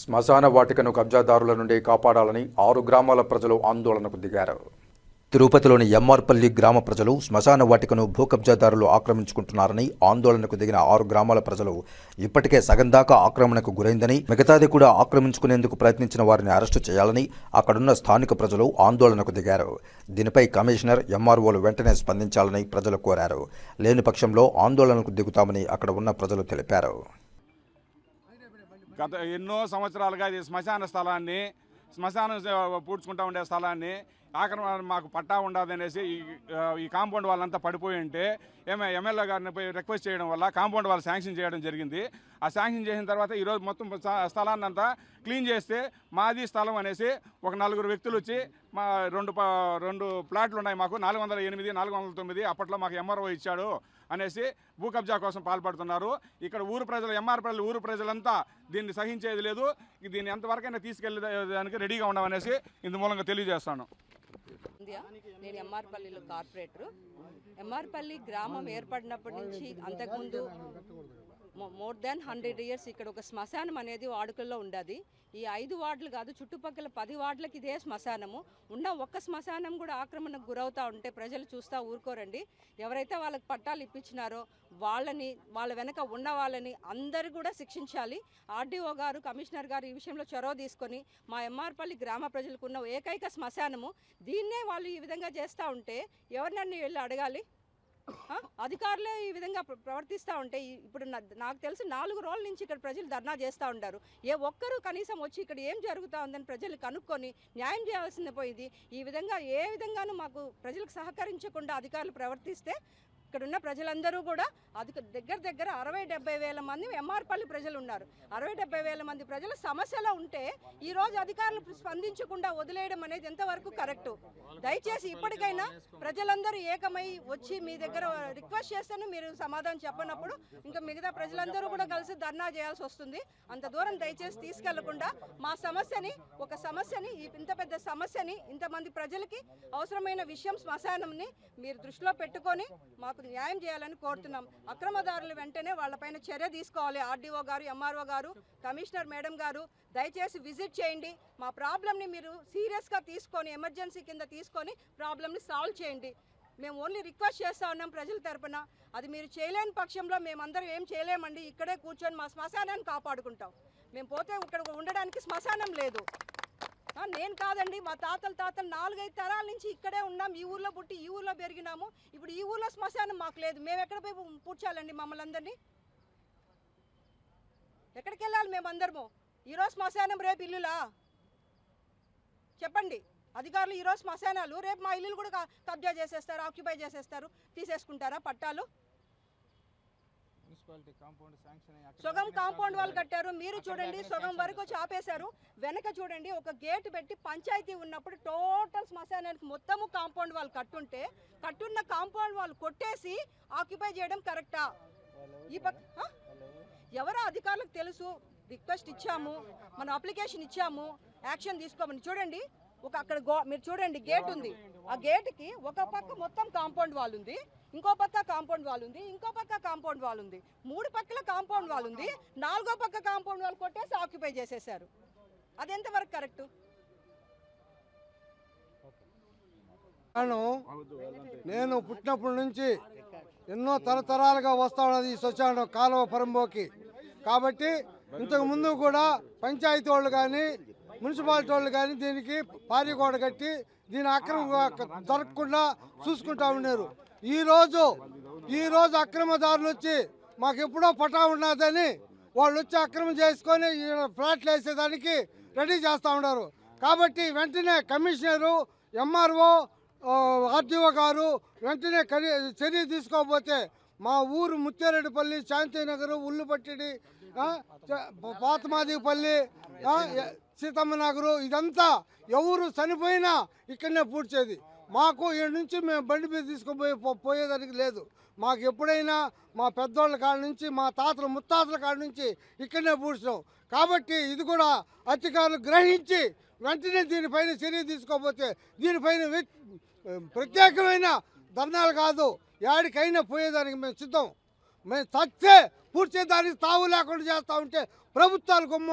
శ్మశాన వాటికను కబ్జాదారుల నుండి కాపాడాలని ఆరు గ్రామాల ప్రజలు ఆందోళనకు దిగారు. తిరుపతిలోని ఎంఆర్పల్లి గ్రామ ప్రజలు శ్మశాన వాటికను భూ కబ్జాదారులు ఆక్రమించుకుంటున్నారని ఆందోళనకు దిగిన ఆరు గ్రామాల ప్రజలు ఇప్పటికే సగం దాకా ఆక్రమణకు గురైందని మిగతాది కూడా ఆక్రమించుకునేందుకు ప్రయత్నించిన వారిని అరెస్టు చేయాలని అక్కడున్న స్థానిక ప్రజలు ఆందోళనకు దిగారు. దీనిపై కమిషనర్ ఎంఆర్ఓలు వెంటనే స్పందించాలని ప్రజలు కోరారు. లేని పక్షంలో ఆందోళనకు దిగుతామని అక్కడ ఉన్న ప్రజలు తెలిపారు. గత ఎన్నో సంవత్సరాలుగా ఇది శ్మశాన స్థలాన్ని శ్మశానం పూడ్చుకుంటా ఉండే స్థలాన్ని ఆక్రమణ మాకు పట్టా ఉండదు అనేసి ఈ కాంపౌండ్ వాళ్ళంతా పడిపోయి ఉంటే ఏమే ఎమ్మెల్యే గారిని పోయి రిక్వెస్ట్ చేయడం వల్ల కాంపౌండ్ వాళ్ళు శాంక్షన్ చేయడం జరిగింది. ఆ శాంక్షన్ చేసిన తర్వాత ఈరోజు మొత్తం స్థలాన్ని అంతా క్లీన్ చేస్తే మాది స్థలం అనేసి ఒక నలుగురు వ్యక్తులు వచ్చి మా రెండు రెండు ప్లాట్లు ఉన్నాయి మాకు. నాలుగు వందల ఎనిమిది నాలుగు వందల తొమ్మిది అప్పట్లో మాకు ఎంఆర్ఓ ఇచ్చాడు అనేసి భూ కబ్జా కోసం పాల్పడుతున్నారు. ఇక్కడ ఊరు ప్రజలు ఎంఆర్ ప్రజలు ఊరు ప్రజలంతా దీన్ని సహించేది లేదు. దీన్ని ఎంతవరకైనా తీసుకెళ్ళేదానికి రెడీగా ఉండమనేసి ఇందు మూలంగా తెలియజేస్తాను. ఇండియా. నేను ఎంఆర్పల్లిలో కార్పొరేటరు. ఎంఆర్పల్లి గ్రామం ఏర్పడినప్పటి నుంచి అంతకుముందు మోర్ దాన్ హండ్రెడ్ ఇయర్స్ ఇక్కడ ఒక శ్మశానం అనేది వాడుకల్లో ఉండదు. ఈ ఐదు వార్డులు కాదు చుట్టుపక్కల పది వార్డులకి ఇదే శ్మశానము. ఉన్న ఒక్క శ్మశానం కూడా ఆక్రమణకు గురవుతా ఉంటే ప్రజలు చూస్తా ఊరుకోరండి. ఎవరైతే వాళ్ళకి పట్టాలు ఇప్పించినారో వాళ్ళని వాళ్ళ వెనక ఉన్న వాళ్ళని అందరు కూడా శిక్షించాలి. ఆర్డీఓ గారు కమిషనర్ గారు ఈ విషయంలో చొరవ తీసుకొని మా ఎంఆర్పల్లి గ్రామ ప్రజలకు ఉన్న ఏకైక శ్మశానము. దీన్నే వాళ్ళు ఈ విధంగా చేస్తూ ఉంటే ఎవరినన్ను వెళ్ళి అడగాలి? అధికారులే ఈ విధంగా ప్రవర్తిస్తూ ఉంటే ఇప్పుడు నా- నాకు తెలిసి నాలుగు రోజుల నుంచి ఇక్కడ ప్రజలు ధర్నా చేస్తూ ఉంటారు ఏ ఒక్కరు కనీసం వచ్చి ఇక్కడ ఏం జరుగుతూ ఉందని ప్రజలు కనుక్కొని న్యాయం చేయాల్సింది పోయింది. ఈ విధంగా ఏ విధంగానూ మాకు ప్రజలకు సహకరించకుండా అధికారులు ప్రవర్తిస్తే ఇక్కడ ఉన్న ప్రజలందరూ కూడా అది దగ్గర దగ్గర అరవై డెబ్బై వేల మంది ఎంఆర్పల్లి ప్రజలు ఉన్నారు అరవై డెబ్బై వేల మంది ప్రజల సమస్యలో ఉంటే ఈరోజు అధికారులు స్పందించకుండా వదిలేయడం అనేది ఎంతవరకు కరెక్టు? దయచేసి ఇప్పటికైనా ప్రజలందరూ ఏకమై వచ్చి మీ దగ్గర రిక్వెస్ట్ చేస్తాను మీరు సమాధానం చెప్పనప్పుడు ఇంకా మిగతా ప్రజలందరూ కూడా కలిసి ధర్నా చేయాల్సి వస్తుంది. అంత దూరం దయచేసి తీసుకెళ్ళకుండా మా సమస్యని ఒక సమస్యని ఇంత పెద్ద సమస్యని ఇంతమంది ప్రజలకి అవసరమైన విషయం శ్మశానంని మీరు దృష్టిలో పెట్టుకొని మాకు న్యాయం చేయాలని కోరుతున్నాం. అక్రమదారులు వెంటనే వాళ్ళపైన చర్య తీసుకోవాలి. ఆర్డీఓ గారు ఎంఆర్ఓ గారు కమిషనర్ మేడం గారు దయచేసి విజిట్ చేయండి. మా ప్రాబ్లమ్ని మీరు సీరియస్గా తీసుకొని ఎమర్జెన్సీ కింద తీసుకొని ప్రాబ్లమ్ని సాల్వ్ చేయండి. మేము ఓన్లీ రిక్వెస్ట్ చేస్తా ఉన్నాం ప్రజల తరపున. అది మీరు చేయలేని పక్షంలో మేమందరం ఏం చేయలేమండి. ఇక్కడే కూర్చొని మా శ్మశానాన్ని కాపాడుకుంటాం. మేము పోతే ఇక్కడ ఉండడానికి శ్మశానం లేదు. నేను కాదండి మా తాతల తాతలు నాలుగైదు తరాల నుంచి ఇక్కడే ఉన్నాం. ఈ ఊర్లో పుట్టి ఈ ఊర్లో పెరిగినాము. ఇప్పుడు ఈ ఊర్లో శ్మశానం మాకు లేదు. మేము ఎక్కడ పోయి పూడ్చాలండి మమ్మల్ని అందరినీ? ఎక్కడికి వెళ్ళాలి మేమందరము ఈరోజు శ్మశానం రేపు ఇల్లులా? చెప్పండి. అధికారులు ఈరోజు శ్మశానాలు రేపు మా ఇల్లులు కూడా కబ్జా చేసేస్తారు ఆక్యుపై చేసేస్తారు తీసేసుకుంటారా పట్టాలు? సగం కాంపౌండ్ వాళ్ళు కట్టారు మీరు చూడండి సగం వరకు చాపేశారు. వెనక చూడండి ఒక గేట్ పెట్టి పంచాయతీ ఉన్నప్పుడు టోటల్ శ్మశానానికి మొత్తము కాంపౌండ్ వాళ్ళు కట్టుంటే కట్టున్న కాంపౌండ్ వాళ్ళు కొట్టేసి ఆక్యుపై చేయడం కరెక్టా? ఈ పక్క? ఎవరో అధికారులకు తెలుసు రిక్వెస్ట్ ఇచ్చాము మనం అప్లికేషన్ ఇచ్చాము యాక్షన్ తీసుకోమని. చూడండి ఒక అక్కడ గో మీరు చూడండి గేట్ ఉంది. ఆ గేట్కి ఒక పక్క మొత్తం కాంపౌండ్ వాల్ ఉంది ఇంకో పక్క కాంపౌండ్ వాల్ ఉంది ఇంకో పక్క కాంపౌండ్ వాల్ ఉంది. మూడు పక్కల కాంపౌండ్ వాల్ ఉంది నాలుగో పక్క కాంపౌండ్ వాల్ కొట్టేసి ఆక్యుపై చేసేసారు. అది ఎంతవరకు కరెక్ట్? నేను నేను పుట్టినప్పటి నుంచి ఎన్నో తరతరాలుగా వస్తా ఉన్నది ఈ శ్మశానం కాలువ పరంబోకి. కాబట్టి ఇంతకు ముందు కూడా పంచాయతీ వాళ్ళు కానీ మున్సిపాలిటీ వాళ్ళు కానీ దీనికి పారిగోడ కట్టి దీని అక్రమంగా దొరకకుండా చూసుకుంటా ఉన్నారు. ఈరోజు ఈరోజు అక్రమదారులు వచ్చి మాకు ఎప్పుడో పటా ఉన్నదని వాళ్ళు వచ్చి అక్రమం చేసుకొని ఫ్లాట్లు వేసేదానికి రెడీ చేస్తూ ఉన్నారు. కాబట్టి వెంటనే కమిషనరు ఎంఆర్ఓ ఆర్టీఓ గారు వెంటనే చర్య తీసుకోకపోతే మా ఊరు ముత్యారెడ్డిపల్లి శాంతినగర్ ఉల్లుపట్టిడి పాతమాదిపల్లి సీతమ్మ నగరు ఇదంతా ఎవరు చనిపోయినా ఇక్కడనే పూడ్చేది. మాకు ఈ నుంచి మేము బండి మీద తీసుకుపోయి పో- పోయేదానికి లేదు. మాకు ఎప్పుడైనా మా పెద్దోళ్ళ కాడ నుంచి మా తాతల ముత్తాతల కాడ నుంచి ఇక్కడనే పూడ్చాం కాబట్టి ఇది కూడా అధికారులు గ్రహించి వెంటనే దీనిపైన చర్య తీసుకోకపోతే దీనిపైన ప్రత్యేకమైన ధర్నాలు కాదు. యాడికైనా పోయేదానికి మేము సిద్ధం. మేము చచ్చే పూడ్చేదానికి తావు లేకుండా చేస్తూ ఉంటే ప్రభుత్వాలు గుమ్మ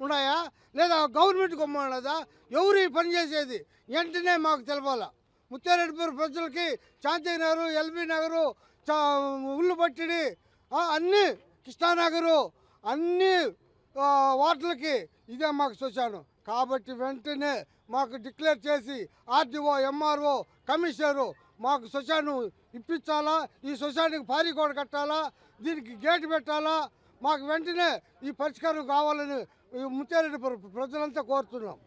ఉన్నాయా? లేదా గవర్నమెంట్ గుమ్మ ఉన్నదా ఎవరు ఈ పని చేసేది? వెంటనే మాకు తెలపాలా. ముత్యారెడ్డిపూర్ ప్రజలకి శాంతి నగరు ఎల్బీ నగరు చా ఉల్లుపట్టిడి అన్ని కృష్ణానగరు అన్ని వాటర్లకి ఇదే మాకు చూశాను కాబట్టి వెంటనే మాకు డిక్లేర్ చేసి ఆర్డీఓ ఎంఆర్ఓ కమిషనరు మాకు శ్మశానం ఇప్పించాలా ఈ శ్మశానికి భారీ గోడ కట్టాలా దీనికి గేట్ పెట్టాలా మాకు వెంటనే ఈ పరిష్కారం కావాలని ఈ ముత్యారెడ్డి ప్రజలంతా కోరుతున్నాం.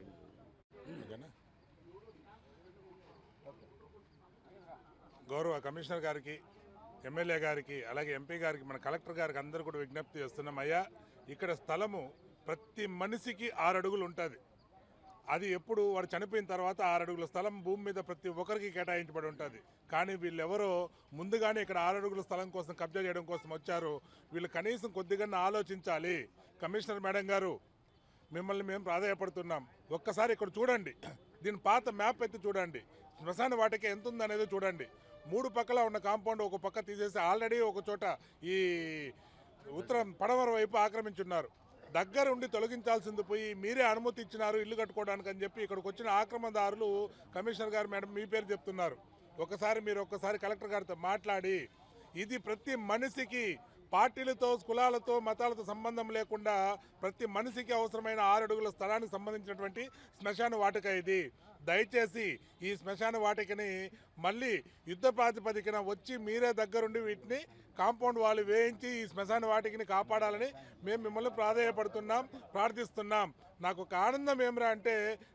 గౌరవ కమిషనర్ గారికి ఎమ్మెల్యే గారికి అలాగే ఎంపీ గారికి మన కలెక్టర్ గారికి అందరూ కూడా విజ్ఞప్తి చేస్తున్నాం. అయ్యా ఇక్కడ స్థలము ప్రతి మనిషికి ఆరు అడుగులు ఉంటుంది. అది ఎప్పుడు వాడు చనిపోయిన తర్వాత ఆరు అడుగుల స్థలం భూమి మీద ప్రతి ఒక్కరికి కేటాయించబడి ఉంటుంది. కానీ వీళ్ళెవరో ముందుగానే ఇక్కడ ఆరు అడుగుల స్థలం కోసం కబ్జా చేయడం కోసం వచ్చారు. వీళ్ళు కనీసం కొద్దిగా ఆలోచించాలి. కమిషనర్ మేడం గారు మిమ్మల్ని మేము ప్రాధాయపడుతున్నాం. ఒక్కసారి ఇక్కడ చూడండి. దీని పాత మ్యాప్ ఎత్తి చూడండి. శ్మశాన వాటికి ఎంత ఉందనేది చూడండి. మూడు పక్కల ఉన్న కాంపౌండ్ ఒక పక్క తీసేసి ఆల్రెడీ ఒక చోట ఈ ఉత్తరం పడమర వైపు ఆక్రమించున్నారు. దగ్గర ఉండి తొలగించాల్సింది పోయి మీరే అనుమతి ఇచ్చినారు ఇల్లు కట్టుకోవడానికి అని చెప్పి ఇక్కడికి వచ్చిన ఆక్రమణదారులు కమిషనర్ గారు మేడం మీ పేరు చెప్తున్నారు. ఒకసారి మీరు ఒక్కసారి కలెక్టర్ గారితో మాట్లాడి ఇది ప్రతి మనిషికి పార్టీలతో కులాలతో మతాలతో సంబంధం లేకుండా ప్రతి మనిషికి అవసరమైన ఆరు అడుగుల స్థలానికి సంబంధించినటువంటి శ్మశాన వాటిక ఇది. దయచేసి ఈ శ్మశాన వాటికని మళ్ళీ యుద్ధ ప్రాతిపదికన వచ్చి మీరే దగ్గరుండి వీటిని కాంపౌండ్ వాళ్ళు వేయించి ఈ శ్మశాన వాటికని కాపాడాలని మేము మిమ్మల్ని ప్రాధాయపడుతున్నాం ప్రార్థిస్తున్నాం. నాకు ఒక ఆనందం ఏమిరా అంటే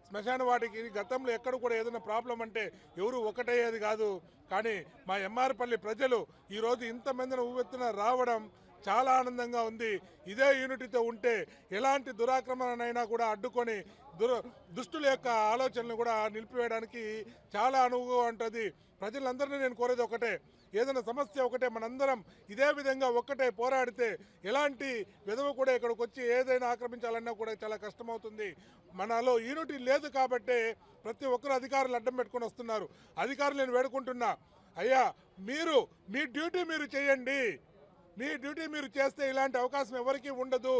శ్మశాన వాటికి గతంలో ఎక్కడ కూడా ఏదైనా ప్రాబ్లం అంటే ఎవరు ఒకటయ్యేది కాదు. కానీ మా ఎంఆర్పల్లి ప్రజలు ఈరోజు ఇంతమందిని ఉవ్వెత్తున రావడం చాలా ఆనందంగా ఉంది. ఇదే యూనిటీతో ఉంటే ఎలాంటి దురాక్రమణనైనా కూడా అడ్డుకొని దుర దుష్టుల యొక్క ఆలోచనలు కూడా నిలిపివేయడానికి చాలా అనువుగా ఉంటుంది. ప్రజలందరినీ నేను కోరేది ఒకటే. ఏదైనా సమస్య ఒకటే మనందరం ఇదే విధంగా ఒక్కటే పోరాడితే ఎలాంటి విధవ కూడా ఇక్కడికి వచ్చి ఏదైనా ఆక్రమించాలన్నా కూడా చాలా కష్టమవుతుంది. మనలో యూనిటీ లేదు కాబట్టే ప్రతి ఒక్కరు అధికారులు అడ్డం పెట్టుకొని వస్తున్నారు. అధికారులు నేను వేడుకుంటున్నా. అయ్యా మీరు మీ డ్యూటీ మీరు చేయండి. మీ డ్యూటీ మీరు చేస్తే ఇలాంటి అవకాశం ఎవరికీ ఉండదు.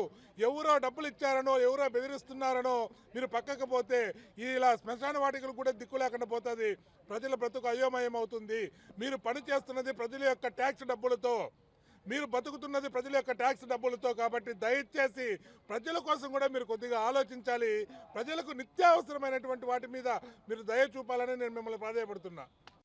ఎవరో డబ్బులు ఇచ్చారనో ఎవరో బెదిరిస్తున్నారనో మీరు పక్కకు పోతే ఈ ఇలా శ్మశాన వాటికలు కూడా దిక్కు లేకుండా పోతుంది. ప్రజల బ్రతుకు అయోమయం అవుతుంది. మీరు పని చేస్తున్నది ప్రజల యొక్క ట్యాక్స్ డబ్బులతో. మీరు బతుకుతున్నది ప్రజల యొక్క ట్యాక్స్ డబ్బులతో కాబట్టి దయచేసి ప్రజల కోసం కూడా మీరు కొద్దిగా ఆలోచించాలి. ప్రజలకు నిత్యావసరమైనటువంటి వాటి మీద మీరు దయ చూపాలని నేను మిమ్మల్ని ప్రాధాయపడుతున్నా.